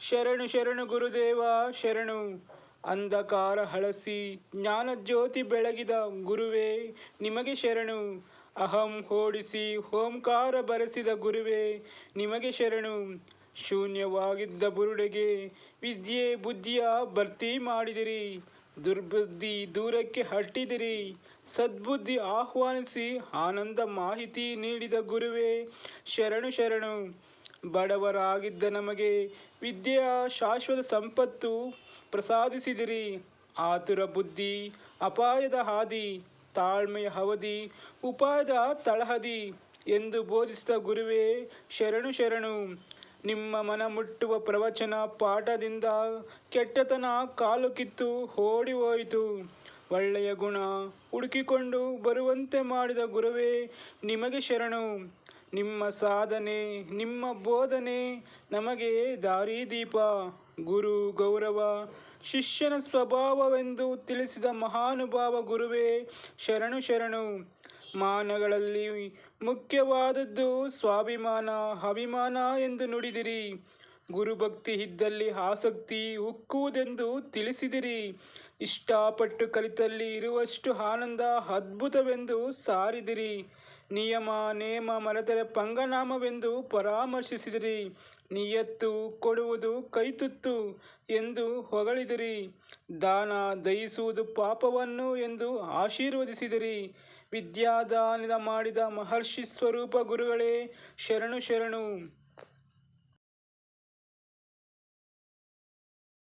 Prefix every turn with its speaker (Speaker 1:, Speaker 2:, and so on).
Speaker 1: ಶರಣು ಶರಣು ಗುರುದೇವ, ಶರಣು. ಅಂಧಕಾರ ಹಳಸಿ, ಜ್ಞಾನಜ್ಯೋತಿ ಬೆಳಗಿದ ಗುರುವೇ, ನಿಮಗೆ ಶರಣು. ಅಹಂ ಓಡಿಸಿ ಓಂಕಾರ ಬರೆಸಿದ ಗುರುವೇ, ನಿಮಗೆ ಶರಣು. ಶೂನ್ಯವಾಗಿದ್ದ ಬುರುಡೆಗೆ ವಿದ್ಯೆ ಬುದ್ಧಿಯ ಭರ್ತಿ ಮಾಡಿದಿರಿ. ದುರ್ಬುದ್ಧಿ ದೂರಕ್ಕೆ ಹಟ್ಟಿದಿರಿ. ಸದ್ಬುದ್ಧಿ ಆಹ್ವಾನಿಸಿ ಆನಂದ ಮಾಹಿತಿ ನೀಡಿದ ಗುರುವೇ, ಶರಣು ಶರಣು. ಬಡವರಾಗಿದ್ದ ನಮಗೆ ವಿದ್ಯೆಯ ಶಾಶ್ವತ ಸಂಪತ್ತು ಪ್ರಸಾದಿಸಿದಿರಿ. ಆತುರ ಬುದ್ಧಿ, ಅಪಾಯದ ಹಾದಿ, ತಾಳ್ಮೆಯ ಅವಧಿ, ಉಪಾಯದ ತಳಹದಿ ಎಂದು ಬೋಧಿಸಿದ ಗುರುವೇ ಶರಣು ಶರಣು. ನಿಮ್ಮ ಮನ ಮುಟ್ಟುವ ಪ್ರವಚನ ಪಾಠದಿಂದ ಕೆಟ್ಟತನ ಕಾಲು ಕಿತ್ತು ಓಡಿ ಹೋಯಿತು. ಒಳ್ಳೆಯ ಗುಣ ಹುಡುಕಿಕೊಂಡು ಬರುವಂತೆ ಮಾಡಿದ ಗುರುವೇ ನಿಮಗೆ ಶರಣು. ನಿಮ್ಮ ಸಾಧನೆ, ನಿಮ್ಮ ಬೋಧನೆ, ನಮಗೆ ದಾರಿದೀಪ, ಗುರು ಗೌರವ, ಶಿಷ್ಯನ ಸ್ವಭಾವವೆಂದು ತಿಳಿಸಿದ ಮಹಾನುಭಾವ ಗುರುವೇ, ಶರಣು ಶರಣು. ಮಾನಗಳಲ್ಲಿ ಮುಖ್ಯವಾದದ್ದು ಸ್ವಾಭಿಮಾನ, ಅಭಿಮಾನ ಎಂದು ನುಡಿದಿರಿ. ಗುರುಭಕ್ತಿ ಇದ್ದಲ್ಲಿ ಆಸಕ್ತಿ ಉಕ್ಕುವುದೆಂದು ತಿಳಿಸಿದಿರಿ. ಇಷ್ಟಪಟ್ಟು ಕಲಿತಲ್ಲಿ ಇರುವಷ್ಟು ಆನಂದ ಅದ್ಭುತವೆಂದು ಸಾರಿದಿರಿ. ನಿಯಮ, ನೇಮ, ಮರೆತರೆ ಪಂಗನಾಮವೆಂದು ಪರಾಮರ್ಶಿಸಿದಿರಿ. ನಿಯತ್ತು ಕೊಡುವುದು ಕೈತುತ್ತು ಎಂದು ಹೊಗಳಿದಿರಿ. ದಾನ ದಯಿಸುವುದು ಪಾಪವನ್ನು ಎಂದು ಆಶೀರ್ವದಿಸಿದಿರಿ. ವಿದ್ಯಾದಾನದ ಮಾಡಿದ ಮಹರ್ಷಿ ಸ್ವರೂಪ ಗುರುಗಳೇ, ಶರಣು ಶರಣು.